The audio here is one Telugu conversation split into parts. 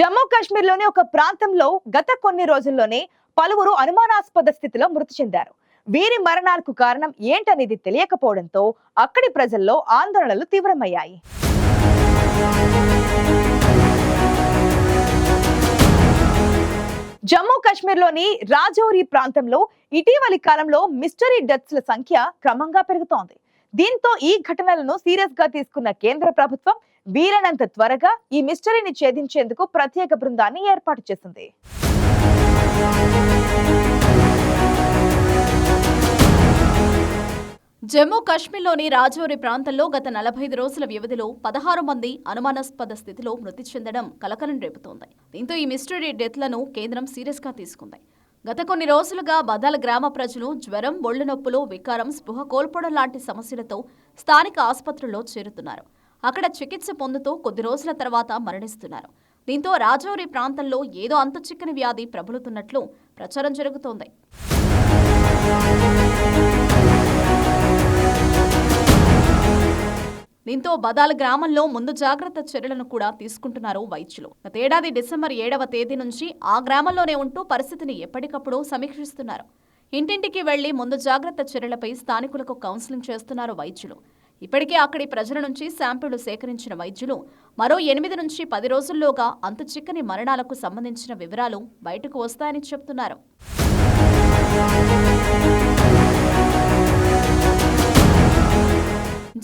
జమ్మూ కాశ్మీర్లోని ఒక ప్రాంతంలో గత కొన్ని రోజుల్లోనే పలువురు అనుమానాస్పద స్థితిలో మృతి చెందారు. వీరి మరణాలకు కారణం ఏంటనేది తెలియకపోవడంతో అక్కడి ప్రజల్లో ఆందోళనలు తీవ్రమయ్యాయి. జమ్మూ కాశ్మీర్లోని రాజౌరి ప్రాంతంలో ఇటీవలి కాలంలో మిస్టరీ డెత్స్ల సంఖ్య క్రమంగా పెరుగుతోంది. దీంతో ఈ ఘటనలను సీరియస్గా తీసుకున్న కేంద్ర ప్రభుత్వం వీలైనంత త్వరగా ఈ మిస్టరీని ఛేదించేందుకు ప్రత్యేక బృందాన్ని ఏర్పాటు చేసింది. జమ్మూ కాశ్మీర్లోని రాజౌరి ప్రాంతంలో గత నలభై ఐదు రోజుల వ్యవధిలో పదహారు మంది అనుమానాస్పద స్థితిలో మృతి చెందడం కలకలం రేపుతోంది. దీంతో ఈ మిస్టరీ డెత్లను కేంద్రం సీరియస్గా తీసుకుంది. గత కొన్ని రోజులుగా బదాల గ్రామ ప్రజలు జ్వరం ఒళ్ళు నొప్పులు వికారం స్పృహ కోల్పోవడం లాంటి సమస్యలతో స్థానిక ఆసుపత్రుల్లో చేరుతున్నారు. అక్కడ చికిత్స పొందుతూ కొద్ది రోజుల తర్వాత మరణిస్తున్నారు. దీంతో రాజౌరి ప్రాంతంలో ఏదో అంత చిక్కని వ్యాధి ప్రబలుతున్నట్లు ప్రచారం జరుగుతోంది. దీంతో బదాల్ గ్రామంలో ముందు జాగ్రత్త చర్యలను కూడా తీసుకుంటున్నారు వైద్యులు. గతేడాది డిసెంబర్ ఏడవ తేదీ నుంచి ఆ గ్రామంలోనే ఉంటూ పరిస్థితిని ఎప్పటికప్పుడు సమీక్షిస్తున్నారు. ఇంటింటికి వెళ్ళి ముందు జాగ్రత్త చర్యలపై స్థానికులకు కౌన్సిలింగ్ చేస్తున్నారు వైద్యులు. ఇప్పటికే అక్కడి ప్రజల నుంచి శాంపిళ్ళు సేకరించిన వైద్యులు మరో ఎనిమిది నుంచి పది రోజుల్లోగా అంత చిక్కని మరణాలకు సంబంధించిన వివరాలు బయటకు వస్తాయని చెబుతున్నారు.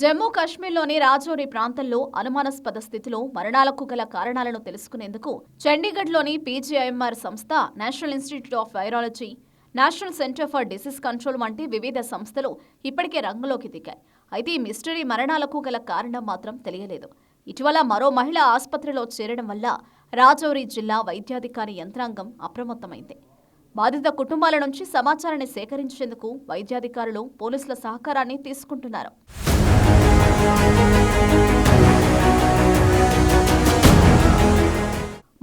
జమ్మూ కాశ్మీర్లోని రాజౌరి ప్రాంతంలో అనుమానాస్పద స్థితిలో మరణాలకు గల కారణాలను తెలుసుకునేందుకు చండీగఢ్లోని పీజీఐఎంఆర్ సంస్థ national institute of virology national centre for disease control వంటి వివిధ సంస్థలు ఇప్పటికే రంగంలోకి దిగాయి. అయితే ఈ మిస్టరీ మరణాలకు గల కారణం మాత్రం తెలియలేదు. ఇటీవల మరో మహిళ ఆసుపత్రిలో చేరడం వల్ల రాజౌరి జిల్లా వైద్యాధికారి యంత్రాంగం అప్రమత్తమైంది. బాధిత కుటుంబాల నుంచి సమాచారాన్ని సేకరించేందుకు వైద్యాధికారులు పోలీసుల సహకారాన్ని తీసుకుంటున్నారు.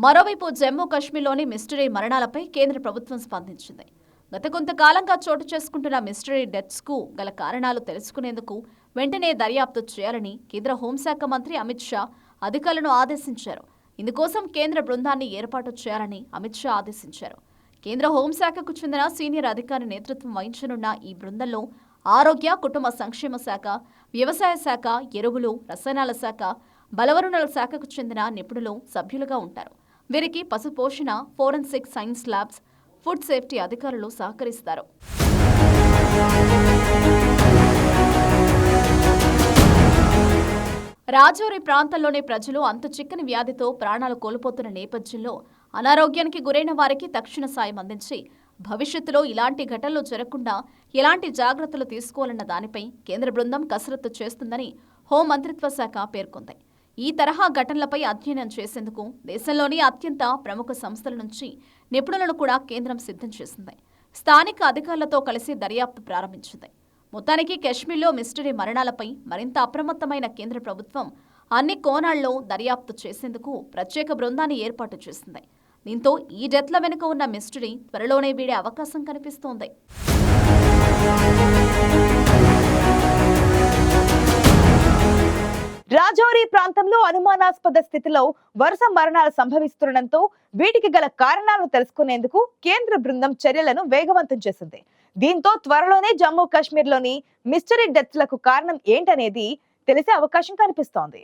మరోవైపు జమ్మూ కాశ్మీర్లోని మిస్టరీ మరణాలపై కేంద్ర ప్రభుత్వం స్పందించింది. గత కొంతకాలంగా చోటు చేసుకుంటున్న మిస్టరీ డెత్స్కు గల కారణాలు తెలుసుకునేందుకు వెంటనే దర్యాప్తు చేయాలని కేంద్ర హోంశాఖ మంత్రి అమిత్ షా అధికారులను ఆదేశించారు. ఇందుకోసం కేంద్ర బృందాన్ని ఏర్పాటు చేయాలని అమిత్ షా ఆదేశించారు. కేంద్ర హోంశాఖకు చెందిన సీనియర్ అధికారి నేతృత్వం వహించనున్న ఈ బృందంలో ఆరోగ్య కుటుంబ సంక్షేమ శాఖ వ్యవసాయ శాఖ ఎరువులు రసాయనాల శాఖ బలవరుణాల శాఖకు చెందిన నిపుణులు సభ్యులుగా ఉంటారు. వీరికి పశుపోషణ forensic science labs food safety అధికారులు సహకరిస్తారు. రాజౌరి ప్రాంతంలోని ప్రజలు అంత చిక్కని వ్యాధితో ప్రాణాలు కోల్పోతున్న నేపథ్యంలో అనారోగ్యానికి గురైన వారికి తక్షణ సాయం అందించి భవిష్యత్తులో ఇలాంటి ఘటనలు జరగకుండా ఎలాంటి జాగ్రత్తలు తీసుకోవాలన్న దానిపై కేంద్ర బృందం కసరత్తు చేస్తుందని హోం మంత్రిత్వ శాఖ పేర్కొంది. ఈ తరహా ఘటనలపై అధ్యయనం చేసేందుకు దేశంలోని అత్యంత ప్రముఖ సంస్థల నుంచి నిపుణులను కూడా కేంద్రం సిద్ధం చేసింది. స్థానిక అధికారులతో కలిసి దర్యాప్తు ప్రారంభించింది. మొత్తానికి కశ్మీర్లో మిస్టరీ మరణాలపై మరింత అప్రమత్తమైన కేంద్ర ప్రభుత్వం అన్ని కోణాల్లో దర్యాప్తు చేసేందుకు ప్రత్యేక బృందాన్ని ఏర్పాటు చేసింది. దీంతో ఈ డెత్ల వెనుక ఉన్న మిస్టరీ త్వరలోనే వీడే అవకాశం కనిపిస్తోంది. రాజౌరి ప్రాంతంలో అనుమానాస్పద స్థితిలో వరుస మరణాలు సంభవిస్తుండటంతో వీటికి గల కారణాలను తెలుసుకునేందుకు కేంద్ర బృందం చర్యలను వేగవంతం చేసింది. దీంతో త్వరలోనే జమ్మూ కాశ్మీర్లోని మిస్టరీ డెత్లకు కారణం ఏంటనేది తెలిసే అవకాశం కనిపిస్తోంది.